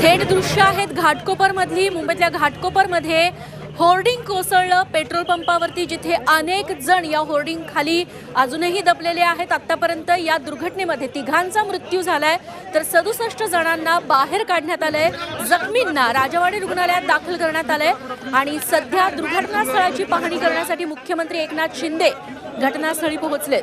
थेट दृश्य आहेत घाटकोपरमधली मुंबईतल्या घाटकोपरमध्ये होर्डिंग कोसळलं पेट्रोल पंपावरती जिथे अनेक जण या होर्डिंग खाली अजूनही दबलेले आहेत. आतापर्यंत या दुर्घटनेमध्ये तिघांचा मृत्यू झालाय. तर सदुसष्ट जणांना बाहेर काढण्यात आलंय. जखमींना राजवाडी रुग्णालयात दाखल करण्यात आलंय. आणि सध्या दुर्घटनास्थळाची पाहणी करण्यासाठी मुख्यमंत्री एकनाथ शिंदे घटनास्थळी पोहोचलेत.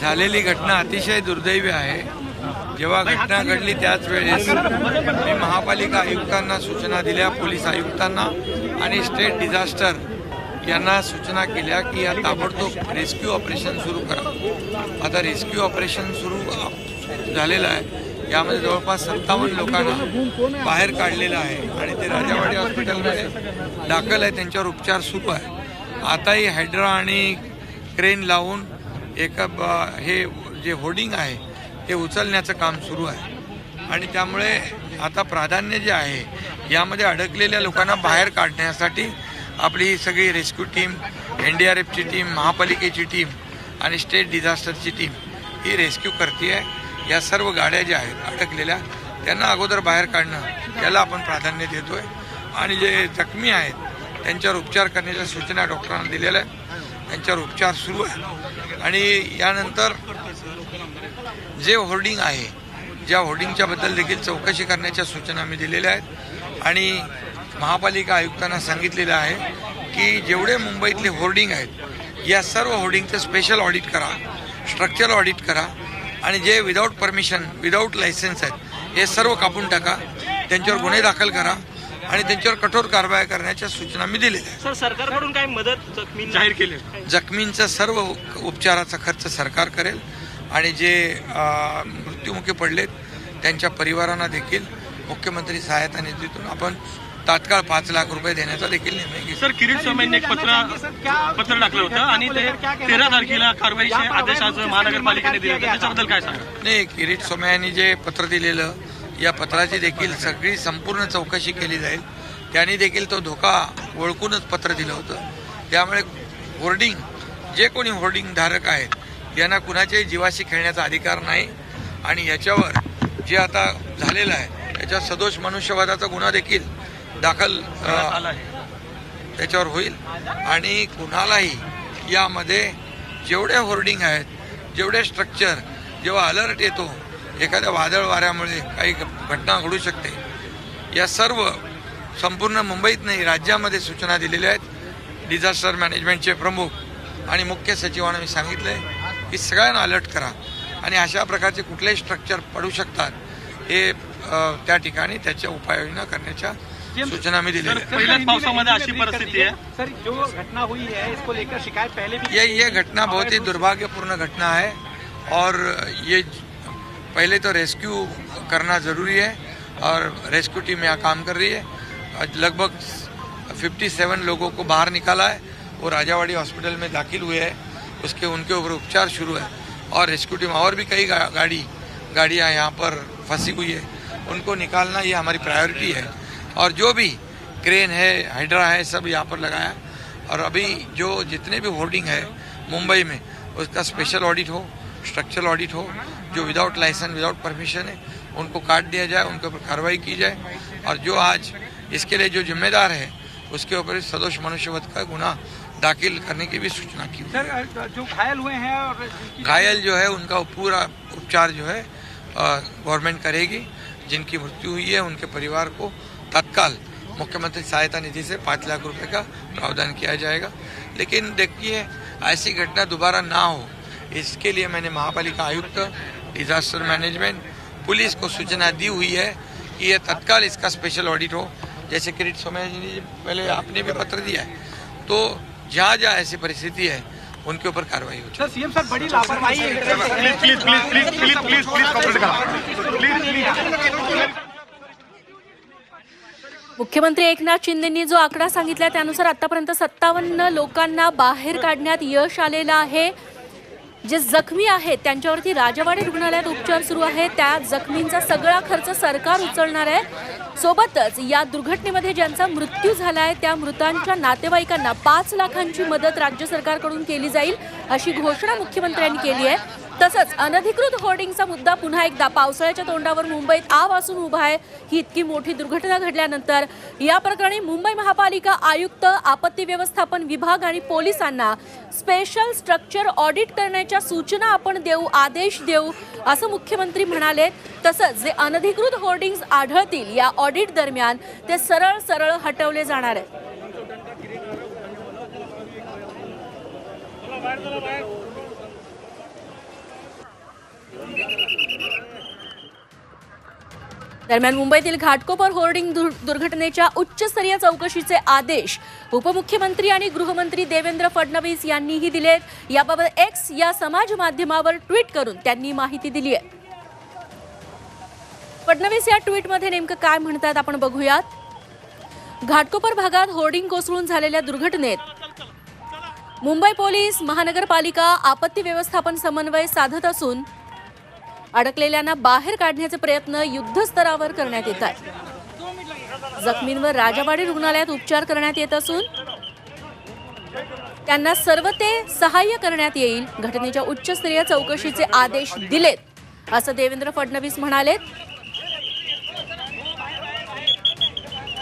झालेली घटना अतिशय दुर्दैवी आहे. जेव्हा घटना घडली त्याच वेळेस मी महापालिका आयुक्तांना सूचना दिल्या पोलीस आयुक्तांना आणि स्टेट डिझास्टर यांना सूचना केल्या की या ताबडतोब रेस्क्यू ऑपरेशन सुरू करा. आता रेस्क्यू ऑपरेशन सुरू झालेलं आहे. यामध्ये जवळपास सत्तावन्न लोकांना बाहेर काढलेलं आहे आणि ते राजावाडी हॉस्पिटलमध्ये दाखल आहे. त्यांच्यावर उपचार सुरू आहे. आताही हायड्रा आणि क्रेन लावून एका ब- हे जे होर्डिंग आहे ते उचलण्याचं काम सुरू आहे. आणि त्यामुळे आता प्राधान्य जे आहे यामध्ये अडकलेल्या लोकांना बाहेर काढण्यासाठी आपली ही सगळी rescue team N D R एफची team महापालिकेची टीम आणि स्टेट डिझास्टरची टीम ही रेस्क्यू करते आहे या सर्व गाड्या ज्या आहेत अडकलेल्या त्यांना अगोदर बाहेर काढणं याला आपण प्राधान्य देतोय. आणि जे जखमी आहेत त्यांच्यावर उपचार करण्याच्या सूचना डॉक्टरांना दिलेल्या आहेत. त्यांच्यावर उपचार सुरू आहे आणि यानंतर जे होर्डिंग आहे ज्या होर्डिंगच्या बद्दल देखील चौकशी करण्याच्या सूचना आम्ही दिलेल्या आहेत. आणि महापालिका आयुक्तांना सांगितलेलं आहे की जेवढे मुंबईतले होर्डिंग आहेत या सर्व होर्डिंगचं स्पेशल ऑडिट करा स्ट्रक्चर ऑडिट करा आणि जे विदाऊट परमिशन विदाऊट लायसन्स आहेत हे सर्व कापून टाका त्यांच्यावर गुन्हे दाखल करा आणि त्यांच्यावर कठोर कारवाई करण्याच्या सूचना मी दिलेल्या आहेत. सर सरकारकडून काय मदत जखमी जाहीर केली. जखमींचा सर्व उपचाराचा खर्च सरकार करेल आणि जे मृत्युमुखी पडलेत त्यांच्या परिवारांना देखील मुख्यमंत्री सहायता निधीतून आपण तात्काळ पाच लाख रुपये देण्याचा देखील निर्णय घेतला. सर किरीट स्वामींनी एक पत्र पत्र टाकलं होतं आणि ते तेरा तारखेला कारवाईचे आदेश आज महानगरपालिकेने दिले होते. त्याच्याबद्दल काय सांगा? नाही किरीट सोमय्या यांनी जे पत्र दिलेलं या पत्राची देखील सगळी संपूर्ण चौकशी केली जाईल. त्यांनी देखील तो धोका ओळखूनच पत्र दिलं होतं. त्यामुळे होर्डिंग जे कोणी होर्डिंग धारक आहेत यांना कुणाच्याही जीवाशी खेळण्याचा अधिकार नाही. आणि याच्यावर जे आता झालेलं आहे याच्यावर सदोष मनुष्यवादाचा गुन्हा देखील दाखल त्याच्यावर होईल. आणि कुणालाही यामध्ये जेवढे होर्डिंग आहेत जेवढे स्ट्रक्चर जेव्हा अलर्ट येतो एखाद्या वादळ वाऱ्यामुळे काही घटना घडू शकते. या सर्व संपूर्ण मुंबईत नाही राज्यामध्ये सूचना दिलेल्या आहेत. डिझास्टर मॅनेजमेंटचे प्रमुख आणि मुख्य सचिवांना मी सांगितलं आहे की सगळ्यांना अलर्ट करा. आणि अशा प्रकारचे कुठलेही स्ट्रक्चर पडू शकतात हे त्या ठिकाणी त्याच्या उपाययोजना करण्याच्या सूचना मी दिलेल्या आहेत पहिल्याच पावसामध्ये अशी परिस्थिती आहे। सर जो घटना हुई है इसको लेकर शिकायत पहले भी ये ये घटना बहुत ही दुर्भाग्यपूर्ण घटना है और ये पहले तो रेस्क्यू करना ज़रूरी है और रेस्क्यू टीम यहाँ काम कर रही है। आज लगभग 57 लोगों को बाहर निकाला है। वो राजावाड़ी हॉस्पिटल में दाखिल हुए हैं। उसके उनके ऊपर उपचार शुरू है और रेस्क्यू टीम और भी कई गा, गाड़ी गाड़ियाँ यहाँ पर फंसी हुई है। उनको निकालना ये हमारी प्रायोरिटी है। और जो भी क्रेन है हाइड्रा है सब यहाँ पर लगाया। और अभी जो जितने भी होर्डिंग है मुंबई में उसका स्पेशल ऑडिट हो स्ट्रक्चरल ऑडिट हो जो विदाउट लाइसेंस विदाउट परमिशन है उनको काट दिया जाए उनके ऊपर कार्रवाई की जाए। और जो आज इसके लिए जो जिम्मेदार है उसके ऊपर सदोष मनुष्यवध का गुना दाखिल करने की भी सूचना की सर जो घायल हुए हैं और घायल जो है उनका पूरा उपचार जो है गवर्नमेंट करेगी। जिनकी मृत्यु हुई है उनके परिवार को तत्काल मुख्यमंत्री सहायता निधि से पाँच लाख रुपए का प्रावधान किया जाएगा लेकिन देखिए ऐसी घटना दोबारा ना हो इसके लिए मैंने महापालिका आयुक्त डिजास्टर मैनेजमेंट पुलिस को सूचना दी हुई है कि यह तत्काल इसका स्पेशल ऑडिट हो जैसे किरीट सोमैया जी ने पहले आपने भी पत्र दिया है तो जहाँ जहाँ ऐसी परिस्थिति है उनके ऊपर कार्रवाई हो सर सीएम सर बड़ी लापरवाही है please please please please please please please करा मुख्यमंत्री एकनाथ शिंदेंनी जो आकडा सांगितला त्यानुसार आतापर्यंत सत्तावन्न लोकांना बाहेर काढण्यात यश आलेलं आहे. जे जखमी आहेत त्यांच्यावरती राजवाडी रुग्णालयात उपचार सुरू आहे त्या जखमींचा सगळा खर्च सरकार उचलणार आहे. सोबतच या दुर्घटनेमध्ये ज्यांचा मृत्यू झाला आहे त्या मृतांच्या नातेवाईकांना पाच लाखांची मदत राज्य सरकारकडून केली जाईल अशी घोषणा मुख्यमंत्र्यांनी केली आहे. तसंच अनधिकृत होर्डिंगचा मुद्दा पुन्हा एकदा पावसाळ्याच्या तोंडावर मुंबईत आव असून उभा आहे. ही इतकी मोठी दुर्घटना घडल्यानंतर या प्रकरणी मुंबई महापालिका आयुक्त आपत्ती व्यवस्थापन विभाग आणि पोलिसांना स्पेशल स्ट्रक्चर ऑडिट करण्याच्या सूचना आपण देऊ आदेश देऊ असं मुख्यमंत्री म्हणाले. तसंच जे अनधिकृत होर्डिंग्ज आढळतील या ऑडिट दरम्यान ते सरळ सरळ हटवले जाणार आहे. दरम्यान मुंबईतील घाटकोपर होर्डिंग दुर्घटनेच्या उच्चस्तरीय चौकशीचे आदेश उपमुख्यमंत्री आणि गृहमंत्री देवेंद्र फडणवीस यांनीही दिलेत. याबाबत एक्स या समाज माध्यमावर ट्विट करून त्यांनी माहिती दिली आहे. फडणवीस या ट्विटमध्ये नेमकं काय म्हणतात आपण बघूयात. घाटकोपर भागात होर्डिंग कोसळून झालेल्या दुर्घटनेत मुंबई पोलीस महानगरपालिका आपत्ती व्यवस्थापन समन्वय साधत असून अडकलेल्यांना बाहेर काढण्याचे प्रयत्न युद्धस्तरावर करण्यात येत आहेत. जखमींवर राजावाडी रुग्णालयात उपचार करण्यात येत असून त्यांना सर्व ते सहाय्य करण्यात येईल. घटनेच्या उच्चस्तरीय चौकशीचे आदेश दिलेत. असं देवेंद्र फडणवीस म्हणालेत.